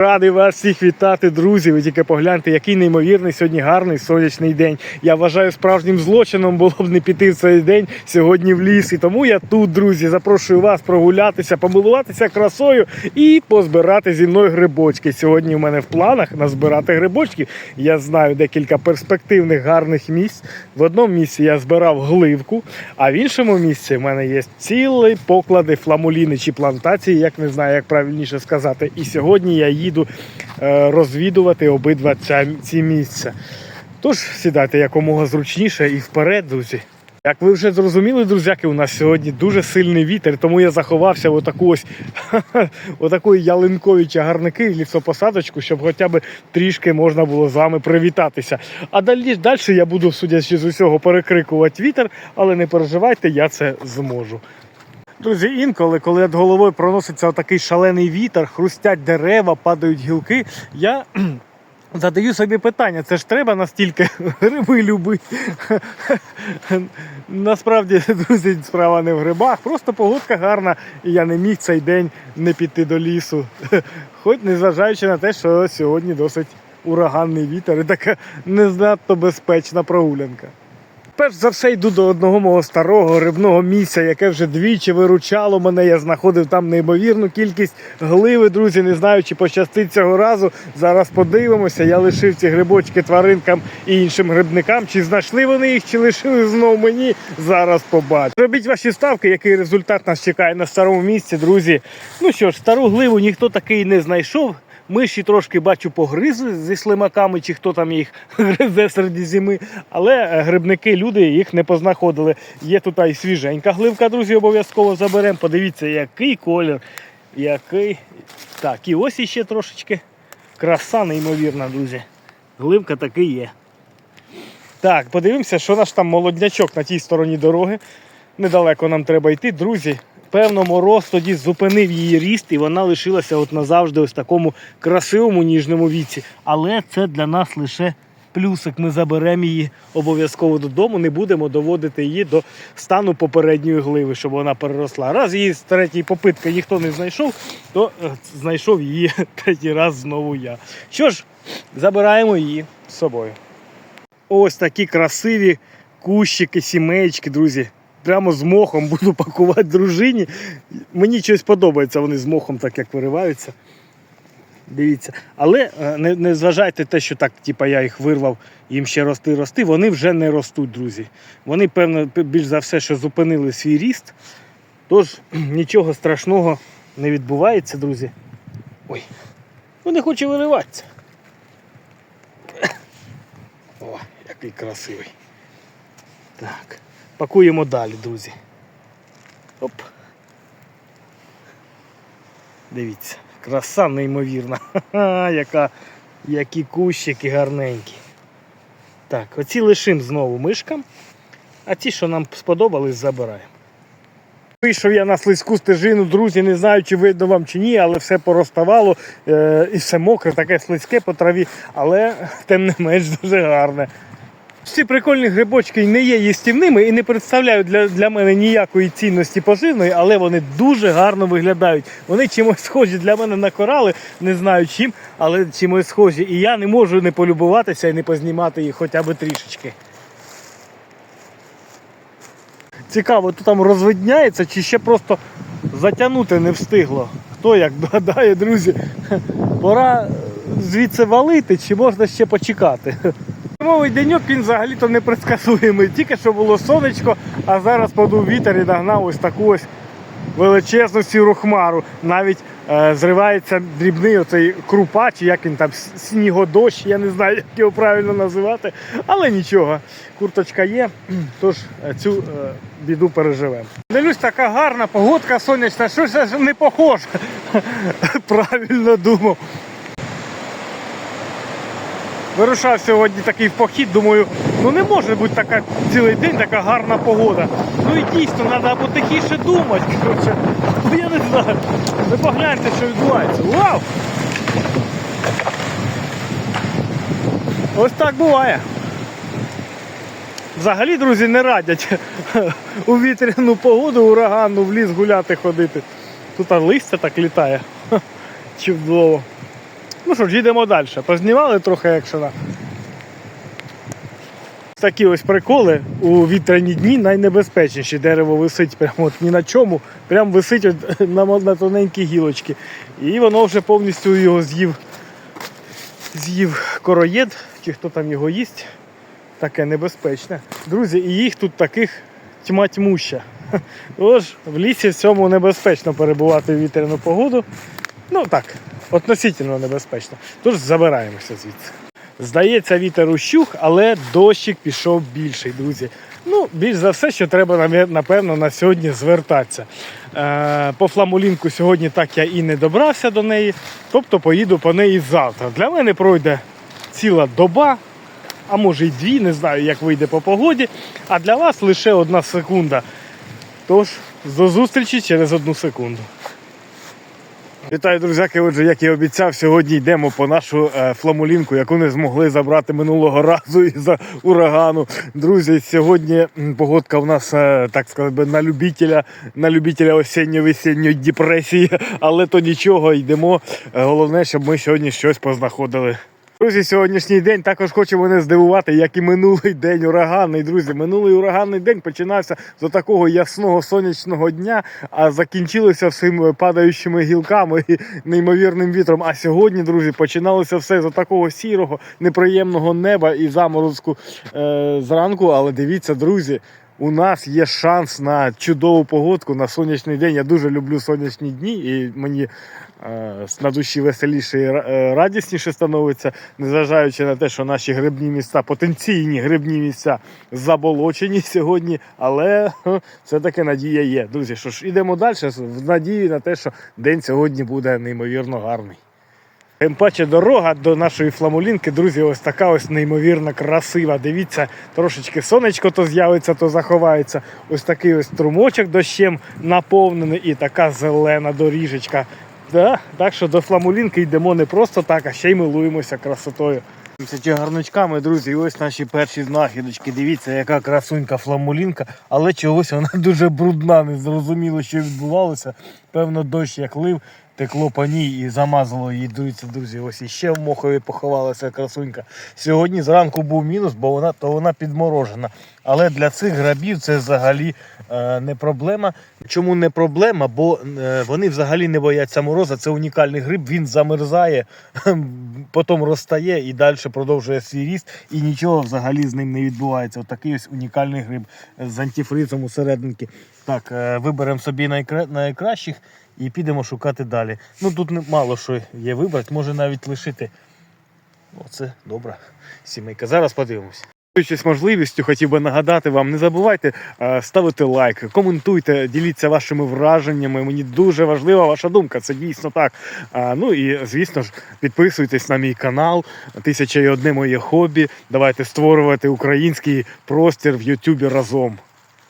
Радий вас всіх вітати, друзі. Ви тільки погляньте, який неймовірний сьогодні гарний сонячний день. Я вважаю справжнім злочином було б не піти в цей день сьогодні в ліс. І тому я тут, друзі, запрошую вас прогулятися, помилуватися красою і позбирати зі мною грибочки. Сьогодні в мене в планах назбирати грибочки. Я знаю декілька перспективних гарних місць. В одному місці я збирав гливку, а в іншому місці в мене є цілі поклади фламуліни чи плантації, як не знаю, як правильніше сказати. І сьогодні я їду е, розвідувати обидва ці місця. Тож сідайте якомога зручніше і вперед, друзі. Як ви вже зрозуміли, друзяки, у нас сьогодні дуже сильний вітер, тому я заховався в отаку ось отакої ялинкові чагарники в лісопосадочку, щоб хоча б трішки можна було з вами привітатися. А далі, далі я буду, судячи з усього, перекрикувати вітер, але не переживайте, я це зможу. Друзі, інколи, коли над головою проноситься такий шалений вітер, хрустять дерева, падають гілки, я задаю собі питання: це ж треба настільки гриби любити. Насправді, друзі, справа не в грибах, просто погодка гарна, і я не міг цей день не піти до лісу. Хоч незважаючи на те, що сьогодні досить ураганний вітер і така не безпечна прогулянка. Перш за все йду до одного мого старого грибного місця, яке вже двічі виручало мене. Я знаходив там неймовірну кількість гливи, друзі. Не знаю, чи пощастить цього разу. Зараз подивимося. Я лишив ці грибочки тваринкам і іншим грибникам. Чи знайшли вони їх, чи лишили знов мені. Зараз побачу. Робіть ваші ставки, який результат нас чекає на старому місці, друзі. Ну що ж, стару гливу ніхто такий не знайшов. Миші трошки бачу погризли зі слимаками, чи хто там їх гризе серед зими. Але е, грибники, люди їх не познаходили. Є тут і свіженька гливка, друзі, обов'язково заберемо. Подивіться, який колір, який. Так, і ось іще трошечки. Краса неймовірна, друзі. Гливка таки є. Так, подивимося, що наш там молоднячок на тій стороні дороги. Недалеко нам треба йти, друзі. Певно, мороз тоді зупинив її ріст, і вона лишилася от назавжди ось такому красивому ніжному віці. Але це для нас лише плюсик. Ми заберемо її обов'язково додому, не будемо доводити її до стану попередньої гливи, щоб вона переросла. Раз її з третьої попитки ніхто не знайшов, то е, знайшов її третій раз знову я. Що ж, забираємо її з собою. Ось такі красиві кущики, сімеєчки, друзі. Прямо з мохом буду пакувати дружині. Мені щось подобається, вони з мохом так як вириваються. Дивіться. Але е, не, не зважайте те, що так, типа, я їх вирвав, їм ще рости, рости. Вони вже не ростуть, друзі. Вони, певно, більш за все, що зупинили свій ріст. Тож нічого страшного не відбувається, друзі. Ой, ну не хоче вириватися. О, який красивий. Так. Пакуємо далі, друзі. Оп. Дивіться, краса неймовірна. Ха-ха, яка, які кущики гарненькі. Так, оці лишим знову мишкам, а ті, що нам сподобались, забираємо. Вийшов я на слизьку стежину, друзі, не знаю, чи видно вам чи ні, але все пороставало е, і все мокре, таке слизьке по траві, але тим не менш дуже гарне. Ці прикольні грибочки не є їстівними і не представляють для, для мене ніякої цінності поживної, але вони дуже гарно виглядають. Вони чимось схожі для мене на корали, не знаю чим, але чимось схожі. І я не можу не полюбуватися і не познімати їх хоча б трішечки. Цікаво, то там розвидняється чи ще просто затягнути не встигло. Хто як гадає, друзі, пора звідси валити, чи можна ще почекати. Зимовий деньок він взагалі-то непредсказуємий. Тільки що було сонечко, а зараз подув вітер і нагнав ось таку ось величезну сіру хмару. Навіть е, зривається дрібний оцей крупа, чи як він там снігодощ, я не знаю, як його правильно називати. Але нічого, курточка є, тож е, цю е, біду переживемо. Дивлюсь, така гарна погодка сонячна, що ж не похоже. Правильно думав. Вирушав сьогодні такий похід, думаю, ну не може бути така цілий день така гарна погода. Ну і дійсно, треба або тихіше думати. Коротше, або я не знаю. Ви погляньте, що відбувається. Вау! Ось так буває. Взагалі, друзі, не радять у вітряну погоду, ураганну в ліс гуляти ходити. Тут листя так літає. Чудово. Ну що ж, їдемо далі. Познімали трохи екшена. Такі ось приколи у вітряні дні найнебезпечніші. Дерево висить прямо от ні на чому, прямо висить от на, на тоненькій гілочці. І воно вже повністю його з'їв, з'їв короєд, чи хто там його їсть. Таке небезпечне. Друзі, і їх тут таких тьма тьмуща. Тож в лісі в цьому небезпечно перебувати в вітряну погоду. Ну так, относительно небезпечно. Тож забираємося звідси. Здається, вітер ущух, але дощик пішов більший, друзі. Ну, більш за все, що треба напевно на сьогодні звертатися. Е, по фламулінку сьогодні так я і не добрався до неї, тобто поїду по неї завтра. Для мене пройде ціла доба, а може й дві, не знаю, як вийде по погоді. А для вас лише одна секунда. Тож, до зустрічі через одну секунду. Вітаю, друзяки. Отже, як і обіцяв, сьогодні йдемо по нашу е, фламулінку, яку не змогли забрати минулого разу із-за урагану. Друзі, сьогодні погодка в нас, е, так сказати, на любителя, на любителя осінньо-весінньої депресії, але то нічого, йдемо. Е, Головне, щоб ми сьогодні щось познаходили. Друзі, сьогоднішній день також хоче мене здивувати, як і минулий день ураганний. Друзі, минулий ураганний день починався з такого ясного сонячного дня, а закінчилося всім падаючими гілками і неймовірним вітром. А сьогодні, друзі, починалося все з такого сірого, неприємного неба і заморозку е, зранку. Але дивіться, друзі. У нас є шанс на чудову погодку на сонячний день. Я дуже люблю сонячні дні, і мені е, на душі веселіше і е, радісніше становиться, незважаючи на те, що наші грибні місця, потенційні грибні місця заболочені сьогодні, але все-таки надія є. Друзі, що ж, ідемо далі в надії на те, що день сьогодні буде неймовірно гарний. Тим паче дорога до нашої фламулінки, друзі, ось така ось неймовірно красива. Дивіться, трошечки сонечко то з'явиться, то заховається. Ось такий ось струмочок дощем наповнений і така зелена доріжечка. Да? Так що до фламулінки йдемо не просто так, а ще й милуємося красотою. Ці гарночками, друзі, ось наші перші знахідочки. Дивіться, яка красунька фламулінка, але чогось вона дуже брудна, не зрозуміло, що відбувалося. Певно, дощ як лив, текло по ній і замазало її. Дивіться, друзі, ось іще в мохові поховалася красунька. Сьогодні зранку був мінус, бо вона то вона підморожена. Але для цих грабів це взагалі е, не проблема. Чому не проблема? Бо е, вони взагалі не бояться мороза. Це унікальний гриб, він замерзає, потім розтає і далі продовжує свій ріст, і нічого взагалі з ним не відбувається. От такий ось унікальний гриб з антифризом усерединки. Так, е, виберемо собі найкра... найкращих і підемо шукати далі. Ну тут мало що є вибрати, може навіть лишити. Оце добра сімейка. Зараз подивимось. Користуючись можливістю, хотів би нагадати вам, не забувайте е, ставити лайк, коментуйте, діліться вашими враженнями. Мені дуже важлива ваша думка. Це дійсно так. Ну і звісно ж, підписуйтесь на мій канал. Тисяча і одне моє хобі. Давайте створювати український простір в Ютубі разом.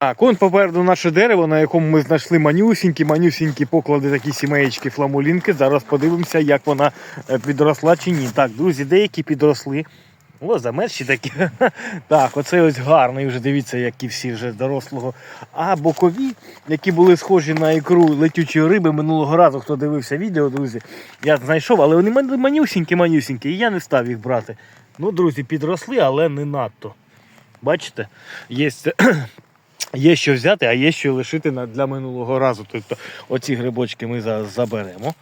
Так, он попереду наше дерево, на якому ми знайшли манюсінькі, манюсінькі поклади, такі сімеєчки фламулінки. Зараз подивимося, як вона е, підросла чи ні. Так, друзі, деякі підросли. О, замерзші такі. Так, оце ось гарний вже дивіться, які всі вже дорослого. А бокові, які були схожі на ікру летючої риби минулого разу, хто дивився відео, друзі, я знайшов, але вони ман- манюсінькі, манюсінькі, і я не став їх брати. Ну, друзі, підросли, але не надто. Бачите, є, є що взяти, а є що лишити для минулого разу. Тобто оці грибочки ми заберемо.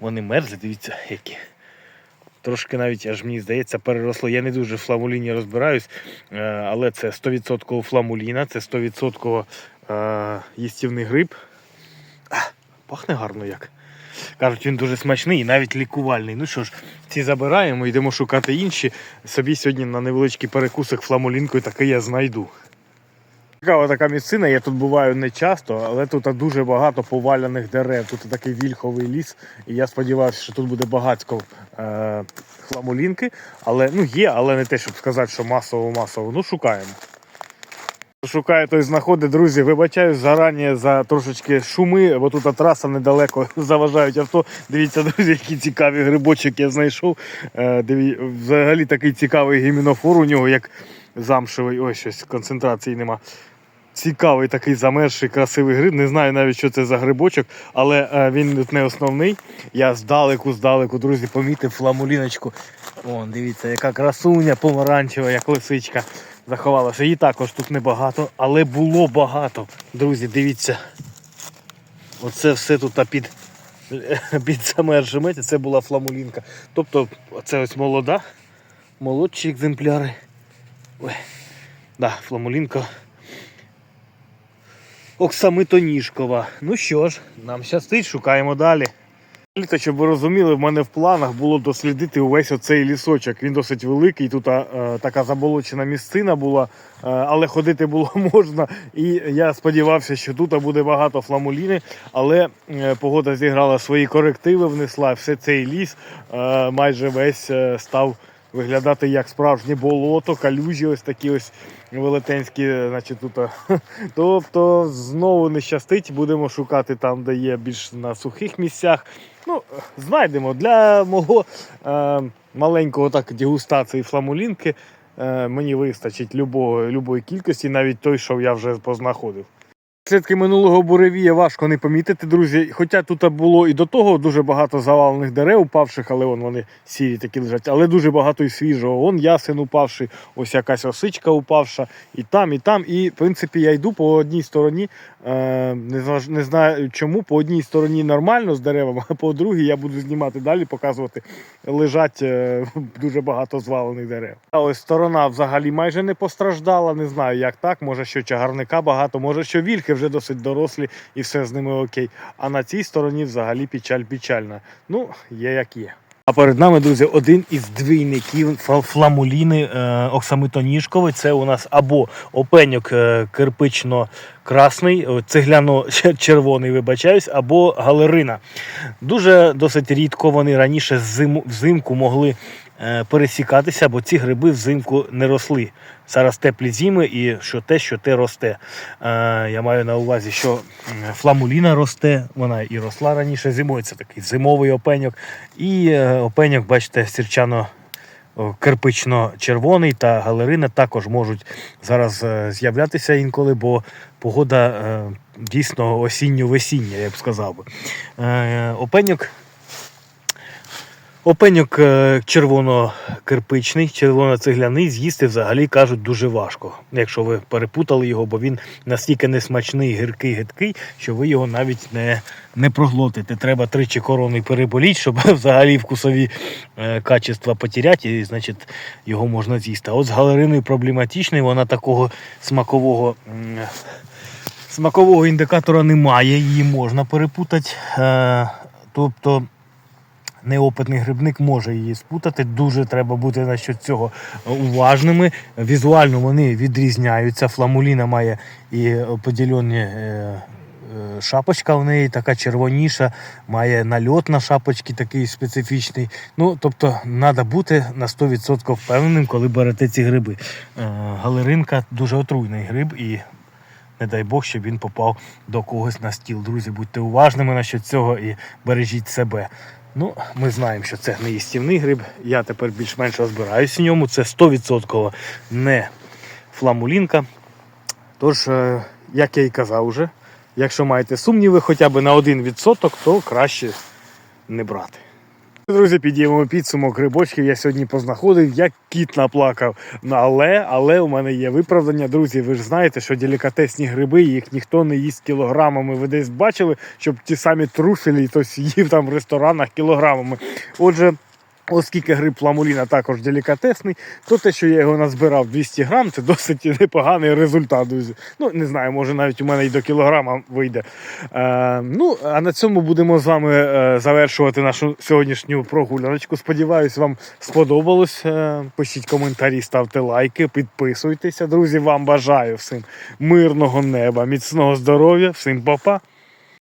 Вони мерзли, дивіться, які. Трошки навіть, аж мені здається, переросло. Я не дуже в фламуліні розбираюсь, е, але це 100% фламуліна, це 100% е, їстівний гриб. Пахне гарно як. Кажуть, він дуже смачний і навіть лікувальний. Ну що ж, ці забираємо, йдемо шукати інші. Собі сьогодні на невеличкий перекусик фламулінкою таки я знайду. Цікава така місцина, я тут буваю не часто, але тут дуже багато поваляних дерев. Тут такий вільховий ліс, і я сподіваюся, що тут буде багатько е, хламулінки. Але ну є, але не те, щоб сказати, що масово-масово. Ну, шукаємо. Шукає той знаходить, друзі. Вибачаю зарані за трошечки шуми, бо тут траса недалеко заважають авто. Дивіться, друзі, які цікаві грибочки я знайшов. Е, диві... Взагалі такий цікавий гімінофор у нього, як замшевий. Ой, щось концентрації нема. Цікавий такий замерзший красивий гриб. Не знаю навіть, що це за грибочок, але е, він тут не основний. Я здалеку, здалеку, друзі, помітив фламуліночку. Вон, дивіться, яка красуня помаранчева, як лисичка заховалася. Її також тут небагато, але було багато. Друзі, дивіться. Оце все тут під, під замерзшим. Це була фламулінка. Тобто, це ось молода, молодші екземпляри. Ой, да, фламулінка. Оксамитоніжкова. Ну що ж, нам щастить, шукаємо далі. Літо, щоб ви розуміли, в мене в планах було дослідити увесь оцей лісочок. Він досить великий. Тут е, така заболочена місцина була, е, але ходити було можна. І я сподівався, що тут буде багато фламуліни, але е, погода зіграла свої корективи, внесла все цей ліс е, майже весь е, став виглядати як справжнє болото, калюжі ось такі ось велетенські, значить тут. е, Тобто знову не щастить, будемо шукати там, де є більш на сухих місцях. Ну, знайдемо для мого е, маленького так дегустації фламулінки. Е, мені вистачить любого, любої кількості, навіть той, що я вже познаходив. Слідки минулого буревія важко не помітити, друзі. Хоча тут було і до того дуже багато завалених дерев упавших, але вон вони сірі такі лежать, але дуже багато і свіжого. Вон ясен упавший, ось якась осичка упавша, і там, і там. І в принципі я йду по одній стороні. Е, не, знаю чому, по одній стороні нормально з деревами, а по другій я буду знімати далі, показувати. Лежать е, дуже багато звалених дерев. А ось сторона взагалі майже не постраждала. Не знаю, як так. Може, що чагарника багато, може, що вільхи вже досить дорослі і все з ними окей. А на цій стороні взагалі печаль печальна. Ну, є як є. А перед нами, друзі, один із двійників фламуліни е, оксамитоніжковий. Це у нас або опеньок е, кирпично-красний, цегляно-червоний, вибачаюсь, або галерина. Дуже досить рідко вони раніше взимку могли е, пересікатися, бо ці гриби взимку не росли. Зараз теплі зими і що те, що те росте. Е, я маю на увазі, що фламуліна росте, вона і росла раніше зимою. Це такий зимовий опеньок. І е, опеньок, бачите, сірчано. Кирпично-червоний та галерина також можуть зараз е, з'являтися інколи, бо погода е, дійсно осінньо-весіння, я б сказав. Е, Опеньок Опеньок е, червоно-кирпичний, червоно-цегляний з'їсти взагалі кажуть дуже важко, якщо ви перепутали його, бо він настільки несмачний, гіркий, гидкий, що ви його навіть не, не проглотите. Треба тричі корони переболіть, щоб взагалі вкусові е, качества потеряти, і значить його можна з'їсти. А от з галериною проблематичний, вона такого смакового. Смакового індикатора немає, її можна перепутати. Е, тобто неопитний грибник може її спутати. Дуже треба бути насчет цього уважними. Візуально вони відрізняються. Фламуліна має і поділені. е, е, Шапочка в неї така червоніша, має нальот на шапочці такий специфічний. Ну, тобто, треба бути на 100% впевненим, коли берете ці гриби. Е, Галеринка дуже отруйний гриб і не дай Бог, щоб він попав до когось на стіл. Друзі, будьте уважними насчет цього і бережіть себе. Ну, ми знаємо, що це не їстівний гриб. Я тепер більш-менш розбираюсь в ньому. Це 100% не фламулінка. Тож, е, як я і казав уже, якщо маєте сумніви хоча б на 1%, то краще не брати. Друзі, підіймемо підсумок грибочків. Я сьогодні познаходив, як кіт наплакав. Ну, але, але у мене є виправдання, друзі. Ви ж знаєте, що делікатесні гриби, їх ніхто не їсть кілограмами. Ви десь бачили, щоб ті самі труфелі хтось їв там в ресторанах кілограмами. Отже. Оскільки гриб фламуліна також делікатесний, то те, що я його назбирав 200 грам, це досить непоганий результат, друзі. Ну, не знаю, може навіть у мене і до кілограма вийде. Е, ну, а на цьому будемо з вами е, завершувати нашу сьогоднішню прогуляночку. Сподіваюсь, вам сподобалось. Е, пишіть коментарі, ставте лайки, підписуйтеся. Друзі, вам бажаю всім мирного неба, міцного здоров'я, всім па-па.